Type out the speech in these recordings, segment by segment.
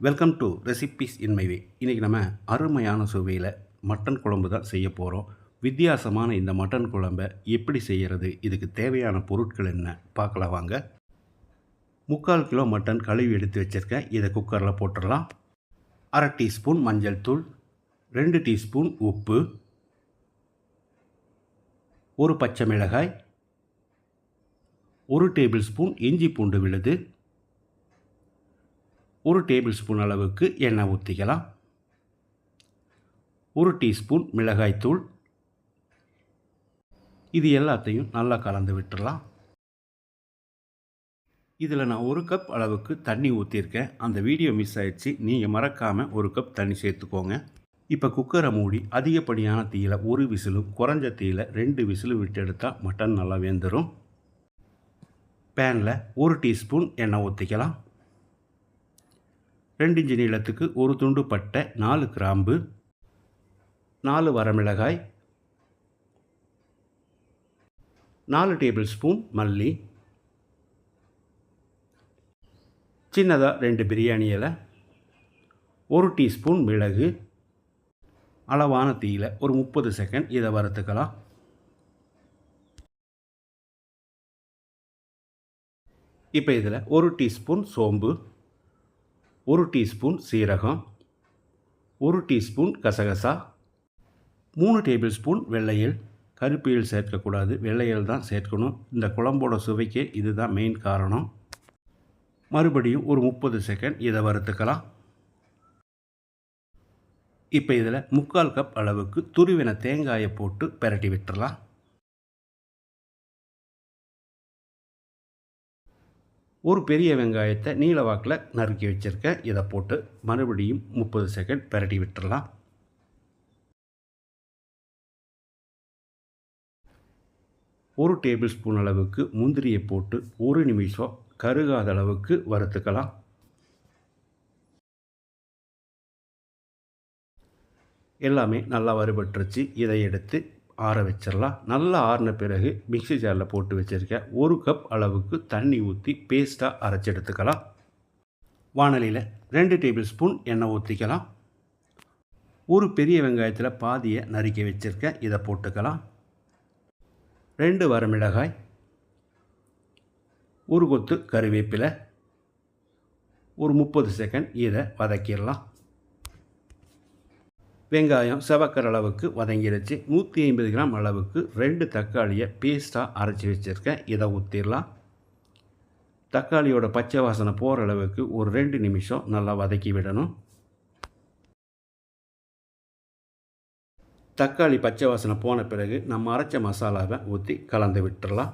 Welcome to recipes இன் இன்றைக்கி நம்ம அருமையான சுவையில் மட்டன் குழம்பு தான் செய்ய போகிறோம் வித்தியாசமான இந்த மட்டன் குழம்பை எப்படி செய்கிறது இதுக்கு தேவையான பொருட்கள் என்ன பார்க்கலாம் வாங்க. முக்கால் கிலோ மட்டன் கழுவி எடுத்து வச்சுருக்கேன். இதை குக்கரில் போட்டுடலாம். அரை டீஸ்பூன் மஞ்சள் தூள் ரெண்டு டீஸ்பூன் உப்பு ஒரு பச்சை மிளகாய் ஒரு டேபிள் ஸ்பூன் இஞ்சி பூண்டு விழுது ஒரு டேபிள் ஸ்பூன் அளவுக்கு எண்ணெய் ஊற்றிக்கலாம் ஒரு டீஸ்பூன் மிளகாய்த்தூள் இது எல்லாத்தையும் நல்லா கலந்து விட்டுடலாம் இதில் நான் ஒரு கப் அளவுக்கு தண்ணி ஊற்றிருக்கேன் அந்த வீடியோ மிஸ் ஆயிடுச்சு. நீங்கள் மறக்காமல் ஒரு கப் தண்ணி சேர்த்துக்கோங்க. இப்போ குக்கரை மூடி அதிகப்படியான தீயில் ஒரு விசிலும் குறைஞ்ச தீயில் ரெண்டு விசிலும் விட்டு எடுத்தால் மட்டன் நல்லா வெந்துடும் பேனில் ஒரு டீஸ்பூன் எண்ணெய் ஊற்றிக்கலாம் ரெண்டு இன்ச்சு நீளத்துக்கு ஒரு துண்டு பட்டை நாலு கிராம்பு நாலு வரமிளகாய் நாலு டேபிள் ஸ்பூன் மல்லி சின்னதாக ரெண்டு பிரியாணி இலை ஒரு டீஸ்பூன் மிளகு அளவான தீயில் ஒரு முப்பது செகண்ட் இதை வறுத்துக்கலாம். இப்போ இதில் ஒரு டீஸ்பூன் சோம்பு ஒரு டீஸ்பூன் சீரகம் ஒரு டீஸ்பூன் கசகசா மூணு டேபிள் ஸ்பூன் வெள்ளையல். கருப்பியல் சேர்க்கக்கூடாது வெள்ளையல் தான் சேர்க்கணும். இந்த குழம்போட சுவைக்கு இதுதான் மெயின் காரணம். மறுபடியும் ஒரு முப்பது செகண்ட் இதை வறுத்துக்கலாம். இப்போ இதில் முக்கால் கப் அளவுக்கு துருவின தேங்காயை போட்டு பெரட்டி விட்டுறலாம். ஒரு பெரிய வெங்காயத்தை நீல வாக்கில் நறுக்கி வச்சுருக்கேன். இதை போட்டு மறுபடியும் முப்பது செகண்ட் பரட்டி விட்டுடலாம் ஒரு டேபிள் ஸ்பூன் அளவுக்கு முந்திரியை போட்டு ஒரு நிமிஷம் கருகாத அளவுக்கு வறுத்துக்கலாம். எல்லாமே நல்லா வறுபட்டுருச்சு. இதை எடுத்து ஆற வச்சிடலாம் நல்லா ஆறின பிறகு மிக்சி ஜாரில் போட்டு வச்சுருக்கேன் ஒரு கப் அளவுக்கு தண்ணி ஊற்றி பேஸ்ட்டாக அரைச்சி எடுத்துக்கலாம். வானலியில் ரெண்டு டேபிள் ஸ்பூன் எண்ணெய் ஊற்றிக்கலாம் ஒரு பெரிய வெங்காயத்தில் பாதியை நறுக்கி வச்சுருக்கேன் இதை போட்டுக்கலாம். ரெண்டு வரமிளகாய் ஒரு கொத்து கருவேப்பிலை ஒரு முப்பது செகண்ட் இதை வதக்கிடலாம். வெங்காயம் செவக்கிற அளவுக்கு வதங்கிடுச்சு நூற்றி ஐம்பது கிராம் அளவுக்கு ரெண்டு தக்காளியை பேஸ்ட்டாக அரைச்சி வச்சுருக்கேன். இதை ஊற்றிடலாம் தக்காளியோட பச்சை வாசனை போகிற அளவுக்கு ஒரு ரெண்டு நிமிஷம் நல்லா வதக்கி விடணும். தக்காளி பச்சை வாசனை போன பிறகு நம்ம அரைச்ச மசாலாவை ஊற்றி கலந்து விட்டுடலாம்.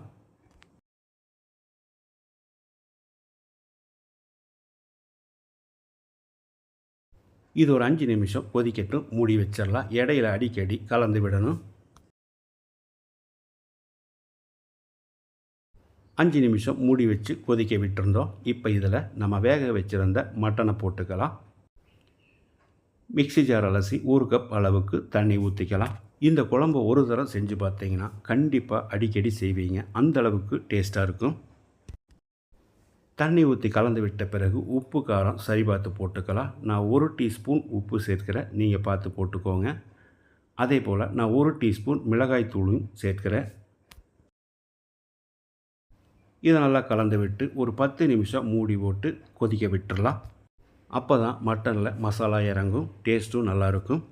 இது ஒரு அஞ்சு நிமிஷம் கொதிக்கட்டும் மூடி வச்சிடலாம். இடையில அடிக்கடி கலந்து விடணும். அஞ்சு நிமிஷம் மூடி வச்சு கொதிக்க விட்டுருந்தோம். இப்போ இதில் நம்ம வேக வச்சுருந்த மட்டனை போட்டுக்கலாம். மிக்சி ஜார் அலசி ஒரு கப் அளவுக்கு தண்ணி ஊற்றிக்கலாம் இந்த குழம்பு ஒரு தரம் செஞ்சு பார்த்தீங்கன்னா கண்டிப்பாக அடிக்கடி செய்வீங்க. அந்த அளவுக்கு டேஸ்ட்டாக இருக்கும். தண்ணி ஊற்றி கலந்து விட்ட பிறகு உப்பு காரம் சரி பார்த்து போட்டுக்கலாம். நான் ஒரு டீஸ்பூன் உப்பு சேர்க்கிறேன். நீங்கள் பார்த்து போட்டுக்கோங்க. அதே போல் நான் ஒரு டீஸ்பூன் மிளகாய் தூளும் சேர்க்கிறேன். இதை நல்லா கலந்து விட்டு ஒரு பத்து நிமிஷம் மூடி போட்டு கொதிக்க விட்டுடலாம் அப்போ தான் மட்டனில் மசாலா இறங்கும். டேஸ்ட்டும் நல்லாயிருக்கும்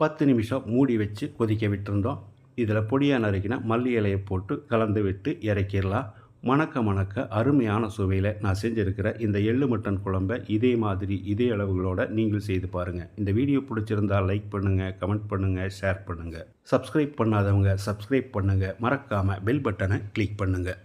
பத்து நிமிஷம் மூடி வச்சு கொதிக்க விட்டுருந்தோம். இதில் பொடியாக நறுக்கினா மல்லி இலையை போட்டு கலந்து விட்டு இறக்கிடலாம். மணக்க மணக்க அருமையான சுவையில் நான் செஞ்சுருக்கிற இந்த எள்ளு மட்டன் குழம்பை இதே மாதிரி இதே அளவுகளோட நீங்கள் செய்து பாருங்கள் இந்த வீடியோ பிடிச்சிருந்தால் லைக் பண்ணுங்கள் கமெண்ட் பண்ணுங்கள் ஷேர் பண்ணுங்கள் சப்ஸ்கிரைப் பண்ணாதவங்க சப்ஸ்கிரைப் பண்ணுங்கள் மறக்காமல் பெல் பட்டனை கிளிக் பண்ணுங்கள்